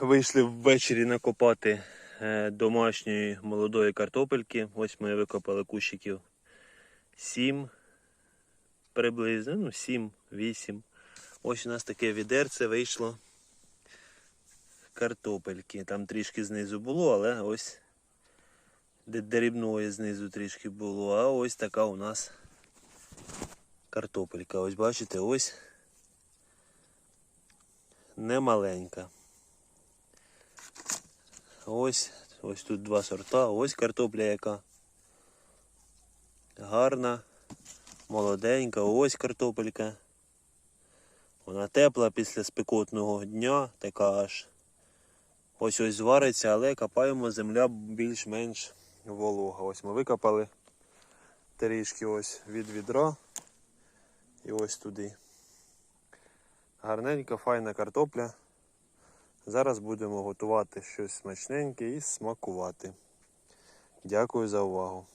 Вийшли ввечері накопати е, домашньої молодої картопельки. Ось ми викопали кущиків 7 приблизно, ну 7-8. Ось у нас таке відерце вийшло картопельки. Там трішки знизу було, але ось дрібної знизу трішки було. А ось така у нас картопелька. Ось бачите, ось немаленька. Ось, ось тут два сорта, ось картопля яка. Гарна, молоденька, ось картопелька. Вона тепла після спекотного дня, така аж ось ось звариться, але копаємо земля більш-менш волога. Ось ми викопали трішки ось від відра і ось туди. Гарненька, файна картопля. Зараз будемо готувати щось смачненьке і смакувати. Дякую за увагу.